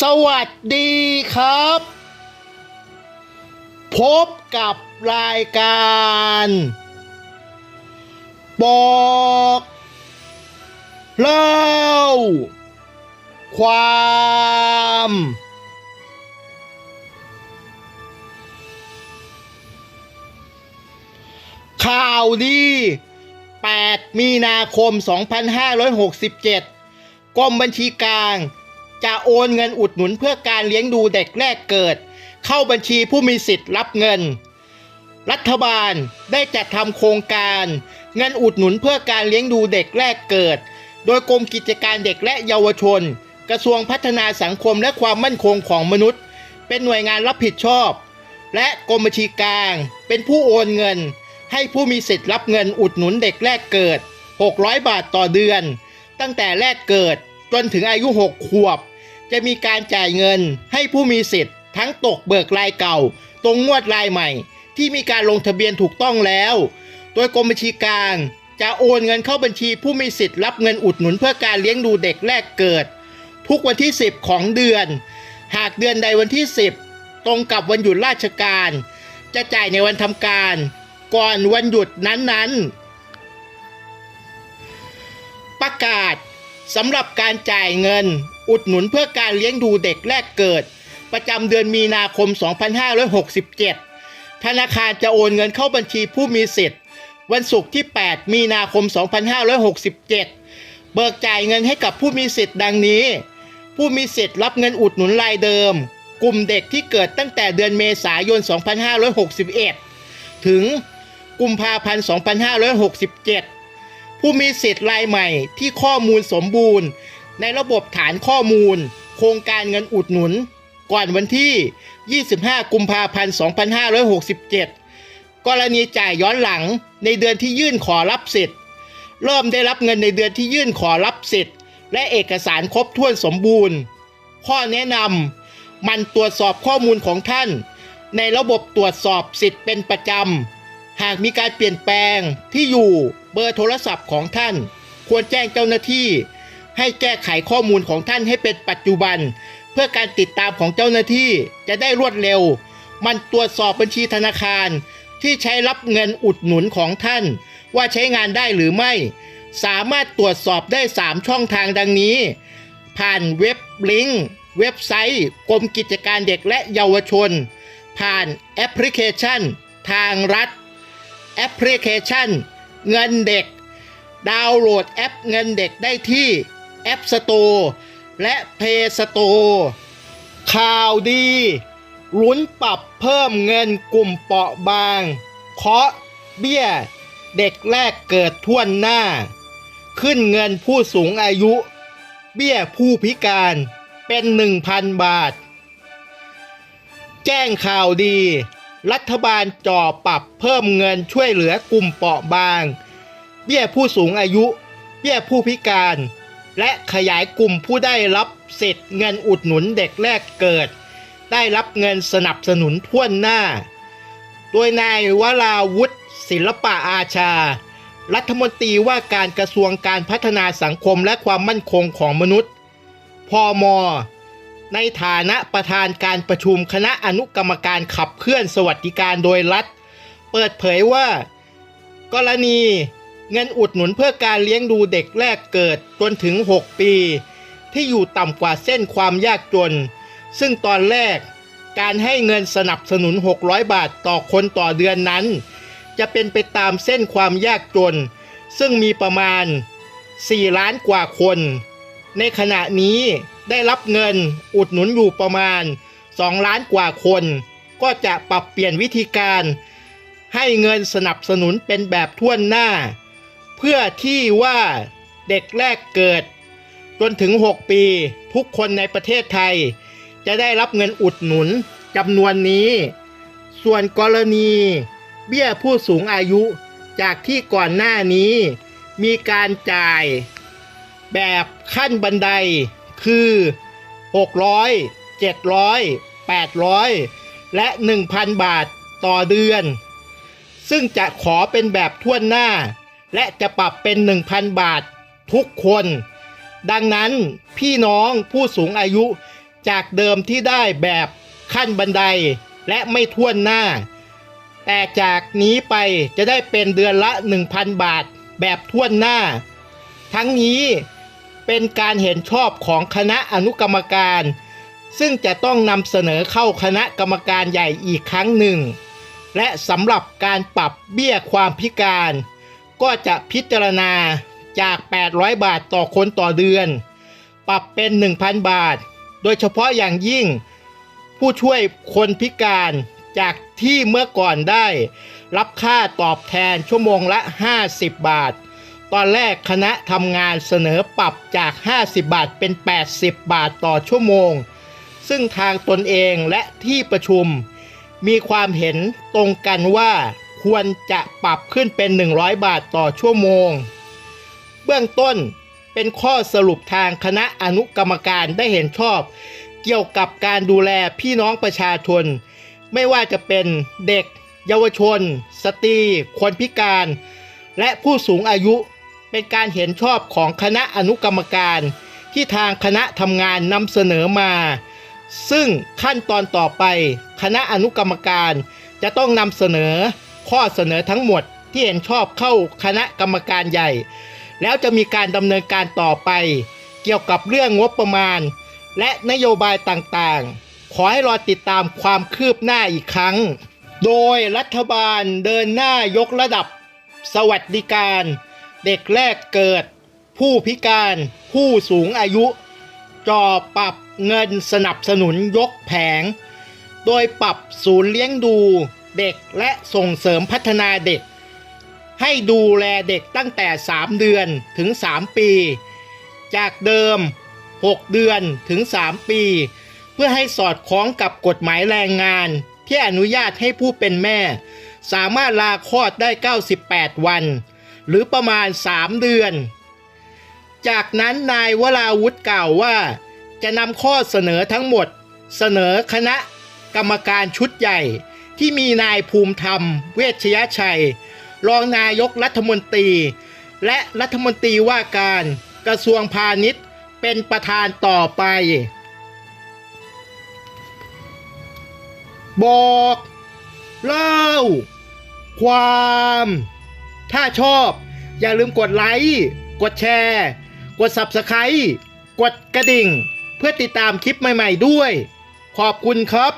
สวัสดีครับ พบกับรายการบอกเล่าความ ข่าวดี 8 มีนาคม 2567 กรมบัญชีกลาง จะโอนเงินอุดหนุนเพื่อการเลี้ยงดูเด็กแรกเกิด เข้าบัญชีผู้มีสิทธิ์รับเงิน รัฐบาลได้จัดทำโครงการ เงินอุดหนุนเพื่อการเลี้ยงดูเด็กแรกเกิด โดยกรมกิจการเด็กและเยาวชน กระทรวงพัฒนาสังคมและความมั่นคงของมนุษย์ เป็นหน่วยงานรับผิดชอบ และกรมบัญชีกลาง เป็นผู้โอนเงิน ให้ผู้มีสิทธิ์รับเงินอุดหนุนเด็กแรกเกิด 600 บาทต่อเดือน ตั้งแต่แรกเกิด จนถึงอายุ 6 ขวบ จะมีการจ่ายเงินให้ผู้มีสิทธิ์ ทั้งตกเบิกรายเก่า ตรงงวดรายใหม่ ที่มีการลงทะเบียนถูกต้องแล้ว โดยกรมบัญชีกลางจะโอนเงินเข้าบัญชีผู้มีสิทธิ์รับเงินอุดหนุนเพื่อการเลี้ยงดูเด็กแรกเกิด ทุกวันที่ 10 ของเดือน หากเดือนใดวันที่ 10 ตรงกับวันหยุดราชการ จะจ่ายในวันทำการ ก่อนวันหยุดนั้นๆ ประกาศ สำหรับการจ่ายเงิน อุดหนุนเพื่อการเลี้ยงดูเด็กแรกเกิด ประจำเดือนมีนาคม 2567 ธนาคารจะโอนเงินเข้าบัญชีผู้มีสิทธิ์ วันศุกร์ที่ 8 มีนาคม 2567 เบิกจ่ายเงินให้กับผู้มีสิทธิ์ดังนี้ ผู้มีสิทธิ์รับเงินอุดหนุนรายเดิม กลุ่มเด็กที่เกิดตั้งแต่เดือนเมษายน 2561 ถึงกุมภาพันธ์ 2567 ผู้มีสิทธิ์รายใหม่ที่ข้อมูลสมบูรณ์ ในระบบฐานข้อมูล โครงการเงินอุดหนุน ก่อนวันที่ 25 กุมภาพันธ์ 2567 กรณีจ่ายย้อนหลังในเดือนที่ยื่นขอรับสิทธิ์ เริ่มได้รับเงินในเดือนที่ยื่นขอรับสิทธิ์ และเอกสารครบถ้วนสมบูรณ์ ข้อแนะนำมันตรวจสอบข้อมูลของท่าน ในระบบตรวจสอบสิทธิ์เป็นประจำหากมีการเปลี่ยนแปลงที่อยู่ เบอร์โทรศัพท์ของท่าน ควรแจ้งเจ้าหน้าที่ ให้แก้ไขข้อมูลของท่านให้เป็นปัจจุบัน เพื่อการติดตามของเจ้าหน้าที่จะได้รวดเร็ว มันตรวจสอบบัญชีธนาคาร ที่ใช้รับเงินอุดหนุนของท่าน ว่าใช้งานได้หรือไม่ สามารถตรวจสอบได้ 3 ช่องทางดังนี้ ผ่านเว็บลิงก์เว็บไซต์ กรมกิจการเด็กและเยาวชน ผ่านแอปพลิเคชัน ทางรัฐ แอปพลิเคชัน เงินเด็ก ดาวน์โหลดแอปเงินเด็กได้ที่ App Store และ Play Store ข่าวดีลุ้นปรับเพิ่มเงินกลุ่มเปราะบาง เคาะเบี้ย เด็กแรกเกิดท่วนหน้า ขึ้นเงินผู้สูงอายุ เบี้ยผู้พิการเป็น 1,000 บาท แจ้งข่าวดี รัฐบาลจ่อปรับเพิ่มเงินช่วยเหลือกลุ่มเปราะบาง เบี้ยผู้สูงอายุ เบี้ยผู้พิการ และขยายกลุ่มผู้ได้รับสิทธิ์เงินอุดหนุนเด็กแรกเกิด ได้รับเงินสนับสนุนทั่วหน้า โดยนายวราวุฒิศิลปะอาชา รัฐมนตรีว่าการกระทรวงการพัฒนาสังคมและความมั่นคงของมนุษย์ พอม ในฐานะประธานการประชุมคณะอนุกรรมการขับเคลื่อนสวัสดิการโดยรัฐ เปิดเผยว่า กรณีเงินอุดหนุนเพื่อการเลี้ยงดูเด็กแรกเกิดจนถึง 6 ปี ที่อยู่ต่ำกว่าเส้นความยากจน ซึ่งตอนแรกการให้เงินสนับสนุน 600 บาทต่อคนต่อเดือนนั้น จะเป็นไปตามเส้นความยากจน ซึ่งมีประมาณ 4 ล้านกว่าคน ในขณะนี้ได้รับเงินอุดหนุนอยู่ประมาณ 2 ล้านกว่าคน ก็จะปรับเปลี่ยนวิธีการ ให้เงินสนับสนุนเป็นแบบท่วนหน้า เพื่อที่ว่าเด็กแรกเกิด จนถึง 6 ปี ทุกคนในประเทศไทย จะได้รับเงินอุดหนุนจำนวนนี้ ส่วนกรณี เบี้ยผู้สูงอายุจากที่ก่อนหน้านี้ มีการจ่าย แบบขั้นบันไดคือ 600 700 800 และ 1,000 บาทต่อเดือน ซึ่งจะขอเป็นแบบท่วนหน้า และจะปรับเป็น 1,000 บาททุกคน ดังนั้นพี่น้องผู้สูงอายุจากเดิมที่ได้แบบขั้นบันไดและไม่ท่วนหน้า แต่จากนี้ไปจะได้เป็นเดือนละ 1,000 บาทแบบท่วนหน้า ทั้งนี้ เป็นการเห็นชอบของคณะอนุกรรมการ ซึ่งจะต้องนำเสนอเข้าคณะกรรมการใหญ่อีกครั้งหนึ่ง และสำหรับการปรับเบี้ยความพิการ ก็จะพิจารณาจาก 800 บาทต่อคนต่อเดือน ปรับเป็น 1,000 บาท โดยเฉพาะอย่างยิ่ง ผู้ช่วยคนพิการจากที่เมื่อก่อนได้ รับค่าตอบแทนชั่วโมงละ 50 บาท ตอนแรกคณะทำงานเสนอปรับจาก 50 บาทเป็น 80 บาทต่อชั่วโมง ซึ่งทางตนเองและที่ประชุม มีความเห็นตรงกันว่าควรจะปรับขึ้นเป็น 100 บาทต่อชั่วโมง เบื้องต้นเป็นข้อสรุปทางคณะอนุกรรมการได้เห็นชอบ เกี่ยวกับการดูแลพี่น้องประชาชน ไม่ว่าจะเป็นเด็ก เยาวชน สตรีคนพิการ และผู้สูงอายุ เป็นการเห็นชอบของคณะอนุกรรมการที่ทางคณะทำงานนำเสนอมา ซึ่งขั้นตอนต่อไป คณะอนุกรรมการจะต้องนำเสนอข้อเสนอทั้งหมดที่เห็นชอบเข้าคณะกรรมการใหญ่ แล้วจะมีการดำเนินการต่อไป เกี่ยวกับเรื่องงบประมาณ และนโยบายต่างๆ ขอให้รอติดตามความคืบหน้าอีกครั้ง โดยรัฐบาลเดินหน้ายกระดับ สวัสดิการ เด็กแรกเกิด ผู้พิการ ผู้สูงอายุ จอปรับเงินสนับสนุนยกแผง โดยปรับศูนย์เลี้ยงดูเด็กและส่งเสริมพัฒนาเด็ก ให้ดูแลเด็กตั้งแต่ 3 เดือนถึง 3 ปี จากเดิม 6 เดือนถึง 3 ปี เพื่อให้สอดคล้องกับกฎหมายแรงงาน ที่อนุญาตให้ผู้เป็นแม่ สามารถลาคลอดได้ 98 วัน หรือประมาณ 3 เดือน จากนั้นนายวราวุธกล่าวว่า จะนำข้อเสนอทั้งหมด เสนอคณะกรรมการชุดใหญ่ที่มีนายภูมิธรรม เวชยชัย รองนายกรัฐมนตรี และรัฐมนตรีว่าการกระทรวงพาณิชย์เป็นประธานต่อไป บอก เล่า ความ ถ้าชอบ อย่าลืมกดไลค์กดแชร์ กด Subscribe กดกระดิ่ง เพื่อติดตามคลิปใหม่ ๆ ด้วย ขอบคุณครับ